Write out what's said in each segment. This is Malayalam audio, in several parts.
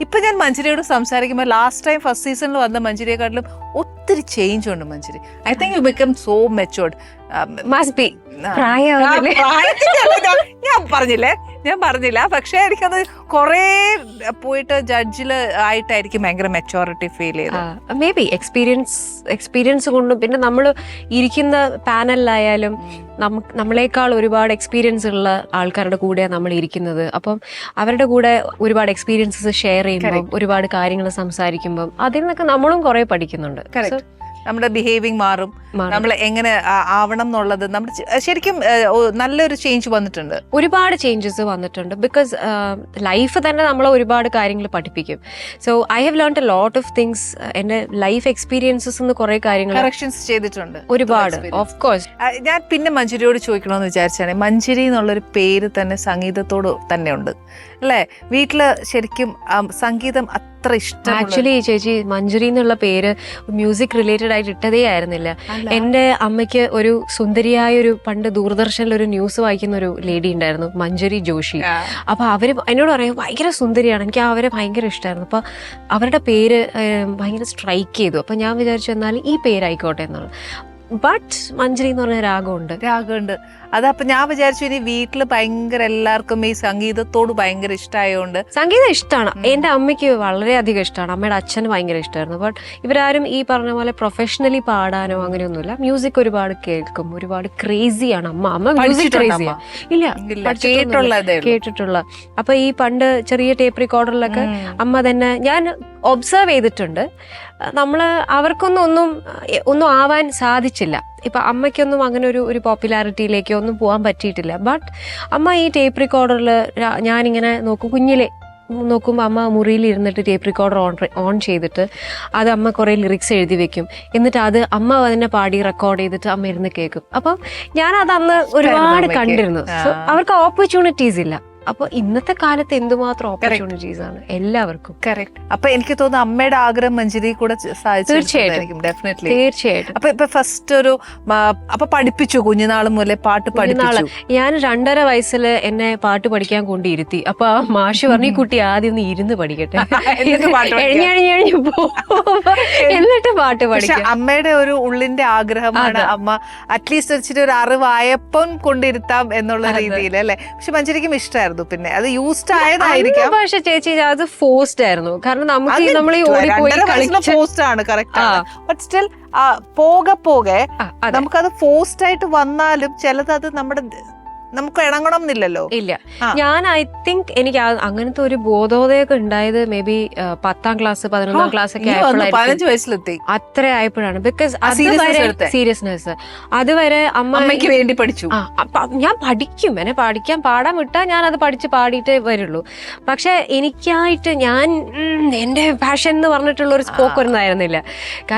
ഇപ്പൊ ഞാൻ മഞ്ജുരിയോട് സംസാരിക്കുമ്പോൾ ലാസ്റ്റ് ടൈം ഫസ്റ്റ് സീസണിൽ വന്ന മഞ്ജുരിയെക്കാട്ടിലും ഒത്തിരി ചേഞ്ച് ഉണ്ട് Manjuri. I think you become so matured പറഞ്ഞില്ലേ? ഞാൻ പറഞ്ഞില്ല. പക്ഷെ എനിക്കത് കൊറേ പോയിട്ട് ജഡ്ജിൽ ആയിട്ടായിരിക്കും ഭയങ്കര മെച്ചോറിറ്റി ഫീൽ ചെയ്തത്. മേ ബി എക്സ്പീരിയൻസ് എക്സ്പീരിയൻസ് കൊണ്ടും പിന്നെ നമ്മൾ ഇരിക്കുന്ന പാനലിലായാലും നമുക്ക് നമ്മളെക്കാൾ ഒരുപാട് എക്സ്പീരിയൻസ് ഉള്ള ആൾക്കാരുടെ കൂടെ നമ്മൾ ഇരിക്കുന്നത്. അപ്പം അവരുടെ കൂടെ ഒരുപാട് എക്സ്പീരിയൻസസ് ഷെയർ ചെയ്യുമ്പോൾ ഒരുപാട് കാര്യങ്ങൾ സംസാരിക്കുമ്പോൾ അതിൽ നിന്നൊക്കെ നമ്മളും കുറെ പഠിക്കുന്നുണ്ട്. നമ്മുടെ ബിഹേവിങ് മാറും. നമ്മൾ എങ്ങനെ ആവണം എന്നുള്ളത് നമ്മുടെ ശരിക്കും നല്ലൊരു ചേഞ്ച് വന്നിട്ടുണ്ട്. ഒരുപാട് ചേഞ്ചസ് വന്നിട്ടുണ്ട് ബിക്കോസ് ലൈഫ് തന്നെ നമ്മളെ ഒരുപാട് കാര്യങ്ങൾ പഠിപ്പിക്കും. So I have learn a lot of things എന്റെ ലൈഫ് എക്സ്പീരിയൻസസ് എന്ന് കുറെ കാര്യങ്ങൾ കറക്ഷൻസ് ചെയ്തിട്ടുണ്ട്. ഒരുപാട് ഓഫ് കോഴ്സ് ഞാൻ പിന്നെ മഞ്ജരിയോട് ചോദിക്കണമെന്ന് വിചാരിച്ചാണ്. മഞ്ജരി എന്നുള്ളൊരു പേര് തന്നെ സംഗീതത്തോട് തന്നെ ഉണ്ട് അല്ലേ? വീട്ടിൽ ശരിക്കും സംഗീതം അത്ര ഇഷ്ടം ആക്ച്വലി ചേച്ചി മഞ്ജുരി എന്നുള്ള പേര് മ്യൂസിക് റിലേറ്റഡ് ആയിട്ട് ഇട്ടതേ ആയിരുന്നില്ല. എന്റെ അമ്മയ്ക്ക് ഒരു സുന്ദരിയായ ഒരു പണ്ട് ദൂരദർശനിൽ ഒരു ന്യൂസ് വായിക്കുന്ന ഒരു ലേഡി ഉണ്ടായിരുന്നു മഞ്ജുരി ജോഷി. അപ്പൊ അവർ എന്നോട് പറയും ഭയങ്കര സുന്ദരിയാണ് എനിക്ക് അവരെ ഭയങ്കര ഇഷ്ടമായിരുന്നു അപ്പൊ അവരുടെ പേര് ഭയങ്കര സ്ട്രൈക്ക് ചെയ്തു. അപ്പൊ ഞാൻ വിചാരിച്ചു എന്നാൽ ഈ പേരായിക്കോട്ടെ എന്നാണ്. ബട്ട് മഞ്ജുരി എന്ന് പറഞ്ഞ രാഗമുണ്ട്. രാഗമുണ്ട്. അതപ്പൊ ഞാൻ വിചാരിച്ചു ഇനി വീട്ടിൽ ഭയങ്കര എല്ലാവർക്കും ഈ സംഗീതത്തോട് ഭയങ്കര ഇഷ്ടമായതുകൊണ്ട് സംഗീതം ഇഷ്ടമാണ് എന്റെ അമ്മയ്ക്ക് വളരെയധികം ഇഷ്ടമാണ് അമ്മയുടെ അച്ഛന് ഭയങ്കര ഇഷ്ടമായിരുന്നു ബട്ട് ഇവരാരും ഈ പറഞ്ഞ പോലെ പ്രൊഫഷണലി പാടാനോ അങ്ങനെയൊന്നുമില്ല. മ്യൂസിക് ഒരുപാട് കേൾക്കും. ഒരുപാട് ക്രേസിയാണ് അമ്മ. അമ്മ മ്യൂസിക് ക്രേസിയാണ്? ഇല്ല. കേട്ടിട്ടുള്ള അപ്പൊ ഈ പണ്ട് ചെറിയ ടേപ്പ് റെക്കോർഡറിലൊക്കെ അമ്മ തന്നെ ഞാൻ ഒബ്സർവ് ചെയ്തിട്ടുണ്ട്. നമ്മൾ അവർക്കൊന്നും ഒന്നും ഒന്നും ആവാൻ സാധിച്ചില്ല. ഇപ്പൊ അമ്മയ്ക്കൊന്നും അങ്ങനെ ഒരു ഒരു പോപ്പുലാരിറ്റിയിലേക്കോ ഒന്നും പോകാൻ പറ്റിയിട്ടില്ല. ബട്ട് അമ്മ ഈ ടേപ്പ് റെക്കോർഡറിൽ ഞാനിങ്ങനെ നോക്കും. കുഞ്ഞിലെ നോക്കുമ്പോൾ അമ്മ മുറിയിൽ ഇരുന്നിട്ട് ടേപ്പ് റെക്കോർഡർ ഓൺ ഓൺ ചെയ്തിട്ട് അത് അമ്മ കുറേ ലിറിക്സ് എഴുതി വെക്കും. എന്നിട്ട് അത് അമ്മ അതിനെ പാടി റെക്കോർഡ് ചെയ്തിട്ട് അമ്മ ഇരുന്ന് കേൾക്കും അപ്പം ഞാൻ അത് അന്ന് ഒരുപാട് കണ്ടിരുന്നു. അവർക്ക് ഓപ്പർച്യൂണിറ്റീസ് ഇല്ല. അപ്പൊ ഇന്നത്തെ കാലത്ത് എന്തുമാത്രം ഓപ്പർച്യൂണിറ്റീസ് ആണ്? എല്ലാവർക്കും. കറക്റ്റ് അപ്പൊ എനിക്ക് തോന്നുന്നു അമ്മയുടെ ആഗ്രഹം മഞ്ജരി കൂടെ തീർച്ചയായിട്ടും. ഡെഫിനറ്റ്ലി തീർച്ചയായിട്ടും. അപ്പൊ ഇപ്പൊ ഫസ്റ്റ് ഒരു അപ്പൊ പഠിപ്പിച്ചു കുഞ്ഞുനാൾ മുതലേ പാട്ട് പഠിപ്പിച്ചു. ഞാൻ രണ്ടര വയസ്സിൽ എന്നെ പാട്ട് പഠിക്കാൻ കൊണ്ടിരുത്തി. അപ്പൊ ആ മാഷ് പറഞ്ഞു കുട്ടി ആദ്യം ഒന്ന് ഇരുന്ന് പഠിക്കട്ടെ. എന്നിട്ട് പാട്ട് പഠിക്കാം." എഴിഞ്ഞഴിഞ്ഞഴിഞ്ഞ് എന്നിട്ട് പാട്ട് പക്ഷെ പഠിക്കാം. അമ്മയുടെ ഒരു ഉള്ളിന്റെ ആഗ്രഹമാണ്. അമ്മ. അറ്റ്ലീസ്റ്റ് വെച്ചിട്ട് ഒരു അറിവായപ്പം കൊണ്ടിരുത്താം എന്നുള്ള രീതിയിൽ അല്ലെ? പക്ഷെ മഞ്ജരിക്കും ഇഷ്ടമായിരുന്നു. പിന്നെ അത് യൂസ്ഡ് ആയതായിരിക്കാം പക്ഷെ ചേച്ചി അത് ഫോഴ്സ്ഡ് ആയിരുന്നു കാരണം നമുക്ക് നമ്മൾ ഈ ഓടിപ്പോയി പോസ്റ്റ് ആണ് കറക്റ്റ്. ബട്ട് സ്റ്റിൽ പോകെ പോകെ അതെ. നമുക്കത് പോസ്റ്റ് ആയിട്ട് വന്നാലും ചിലത് അത് നമ്മുടെ നമുക്ക് ഇണങ്ങണം എന്നില്ലല്ലോ. ഇല്ല. ഞാൻ ഐ തിങ്ക് എനിക്ക് അങ്ങനത്തെ ഒരു ബോധോദയൊക്കെ ഉണ്ടായത് മേ ബി പത്താം ക്ലാസ് പതിനൊന്നാം ക്ലാസ് ഒക്കെ പതിനഞ്ച് വയസ്സിലെത്തി. അത്ര ആയപ്പോഴാണ്. ബിക്കോസ്. സീരിയസ്നെസ് അതുവരെ അമ്മയ്ക്ക് വേണ്ടി പഠിച്ചു. ഞാൻ പഠിക്കും. എന്നെ പഠിക്കാൻ പാടാൻ വിട്ടാൽ ഞാൻ അത് പഠിച്ച് പാടിയിട്ടേ വരുള്ളൂ. പക്ഷെ എനിക്കായിട്ട് ഞാൻ എന്റെ പാഷൻ എന്ന് പറഞ്ഞിട്ടുള്ള ഒരു സ്കോപ്പ് ഒന്നായിരുന്നില്ല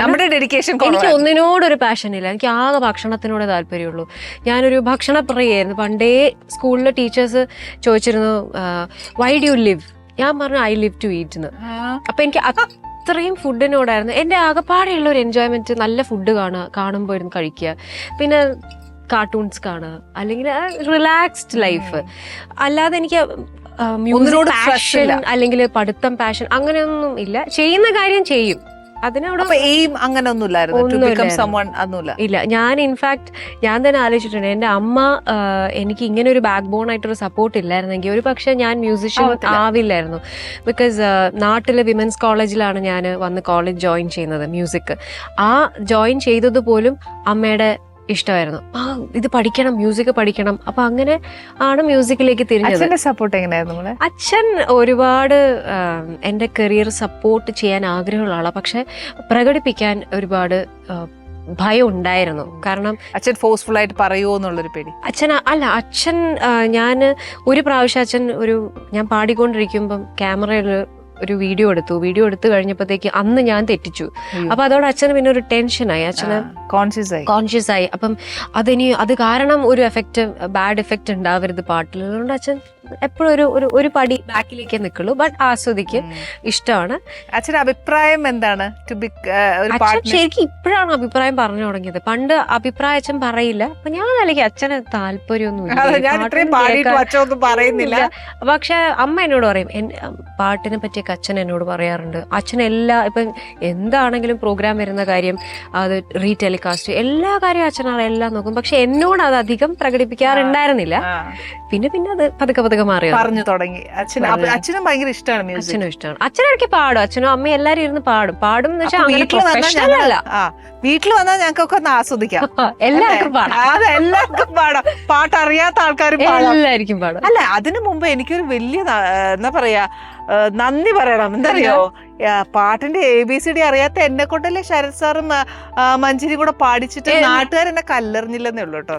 നമ്മുടെ ഡെഡിക്കേഷൻ എനിക്ക് ഒന്നിനോടൊരു പാഷൻ ഇല്ല. എനിക്ക് ആകെ ഭക്ഷണത്തിനോട് താല്പര്യമുള്ളൂ. ഞാനൊരു ഭക്ഷണപ്രിയായിരുന്നു പണ്ടേ സ്കൂളിലെ ടീച്ചേഴ്സ് ചോദിച്ചിരുന്നു വൈ ഡു യു ലിവ് ഞാൻ പറഞ്ഞു ഐ ലിവ് ടു ഈറ്റ് എന്ന് അപ്പൊ എനിക്ക് അത്രയും ഫുഡിനോടായിരുന്നു. എന്റെ ആകെപ്പാടെയുള്ള ഒരു എൻജോയ്മെന്റ് നല്ല ഫുഡ് കാണുക കാണുമ്പോൾ ഇരുന്ന് കഴിക്കുക. പിന്നെ കാർട്ടൂൺസ് കാണുക അല്ലെങ്കിൽ റിലാക്സ്ഡ് ലൈഫ് അല്ലാതെ എനിക്ക് stress പാഷൻ. അല്ലെങ്കിൽ പഠിത്തം പാഷൻ അങ്ങനെയൊന്നും ഇല്ല. ചെയ്യുന്ന കാര്യം ചെയ്യും. അതിനോട് എയിം അങ്ങനെ ഒന്നുമില്ലായിരുന്നു ഇല്ല ഞാൻ ഇൻഫാക്ട് ഞാൻ തന്നെ ആലോചിച്ചിട്ടുണ്ട്. എന്റെ അമ്മ എനിക്ക് ഇങ്ങനെ ഒരു ബാക്ക് ബോൺ ആയിട്ടൊരു സപ്പോർട്ട് ഇല്ലായിരുന്നെങ്കിൽ ഒരു പക്ഷേ ഞാൻ മ്യൂസിഷ്യൻ ആവില്ലായിരുന്നു. ബിക്കോസ് നാട്ടിലെ വിമൻസ് കോളേജിലാണ് ഞാൻ വന്ന് കോളേജ് ജോയിൻ ചെയ്യുന്നത് മ്യൂസിക് ആ ജോയിൻ ചെയ്തത് പോലും അമ്മയുടെ ഇഷ്ടമായിരുന്നു. ആ ഇത് പഠിക്കണം മ്യൂസിക് പഠിക്കണം. അപ്പൊ അങ്ങനെ ആണ് മ്യൂസിക്കിലേക്ക് തിരിഞ്ഞത്. സപ്പോർട്ട് എങ്ങനെയായിരുന്നു അച്ഛൻ ഒരുപാട് എന്റെ എന്റെ കരിയർ സപ്പോർട്ട് ചെയ്യാൻ ആഗ്രഹമുള്ള ആളാണ് പക്ഷെ പ്രകടിപ്പിക്കാൻ ഒരുപാട് ഭയം ഉണ്ടായിരുന്നു. കാരണം അച്ഛൻ ഫോഴ്സ്ഫുൾ ആയിട്ട് പറയുമോ എന്നുള്ളൊരു പേടി. അച്ഛൻ അല്ല അച്ഛൻ ഞാൻ ഒരു പ്രാവശ്യം അച്ഛൻ ഒരു ഞാൻ പാടിക്കൊണ്ടിരിക്കുമ്പം ക്യാമറയിൽ ഒരു വീഡിയോ എടുത്തു. വീഡിയോ എടുത്തു കഴിഞ്ഞപ്പോഴത്തേക്ക് അന്ന് ഞാൻ തെറ്റിച്ചു. അപ്പൊ അതോട് അച്ഛന് പിന്നെ ഒരു ടെൻഷനായി അച്ഛന് കോൺഷ്യസ് ആയി. കോൺഷ്യസ് ആയി. അപ്പം അതിനി അത് കാരണം ഒരു എഫക്റ്റ് ബാഡ് എഫക്റ്റ് ഉണ്ടാവരുത് പാട്ടിൽ അതുകൊണ്ട് അച്ഛൻ എപ്പോഴും ഒരു ഒരു ഒരു പടി ബാക്കിലേക്ക് നിൽക്കുള്ളൂ. ബട്ട് ആസ്വദിക്കും ഇഷ്ടമാണ്. അച്ഛന്റെ അഭിപ്രായം എന്താണ്? ടു ബി ശരിക്കും ഇപ്പോഴാണ് അഭിപ്രായം പറഞ്ഞു തുടങ്ങിയത്. പണ്ട് അഭിപ്രായം അച്ഛൻ പറയില്ല. അപ്പൊ ഞാൻ അല്ലെങ്കിൽ അച്ഛന് താല്പര്യമൊന്നും പറയുന്നില്ല. പക്ഷെ അമ്മ എന്നോട് പറയും പാട്ടിനെ പറ്റിയ ഇടയ്ക്ക് അച്ഛൻ എന്നോട് പറയാറുണ്ട് അച്ഛൻ എല്ലാ ഇപ്പം എന്താണെങ്കിലും പ്രോഗ്രാം വരുന്ന കാര്യം അത് റീ റീടെലികാസ്റ്റ് എല്ലാ കാര്യവും അച്ഛനാണ് എല്ലാം നോക്കും. പക്ഷെ എന്നോട് അത് അധികം പ്രകടിപ്പിക്കാറുണ്ടായിരുന്നില്ല. പിന്നെ പിന്നെ അത് പതുക്കെ പതുക്കെ മാറി പറഞ്ഞു തുടങ്ങി. അച്ഛനും ഭയങ്കര ഇഷ്ടമാണ് അച്ഛനും ഇഷ്ടമാണ്. അച്ഛനിടയ്ക്ക് പാടും. അച്ഛനും അമ്മയും എല്ലാരും ഇരുന്ന് പാടും. പാടും എന്ന് വെച്ചാൽ വീട്ടിൽ വന്നാൽ ആ വീട്ടിൽ വന്നാൽ ഞങ്ങൾക്കൊക്കെ ഒന്ന് ആസ്വദിക്കാം. എല്ലാവർക്കും പാടാം. എല്ലാവർക്കും പാടാം. പാട്ടറിയാത്ത ആൾക്കാരും എല്ലാവർക്കും പാടാം. അല്ല അതിനു മുമ്പ് എനിക്കൊരു വലിയ എന്താ പറയാ നന്ദി പറയണം. എന്തറിയോ പാട്ടിന്റെ എ ബി സി ഡി അറിയാത്ത എന്നെ കൊണ്ടല്ലേ ശരത് സാറും ആ, കൂടെ പാടിച്ചിട്ട് നാട്ടുകാരെന്നെ കല്ലെറിഞ്ഞില്ലെന്നേ ഉള്ളൂ കേട്ടോ.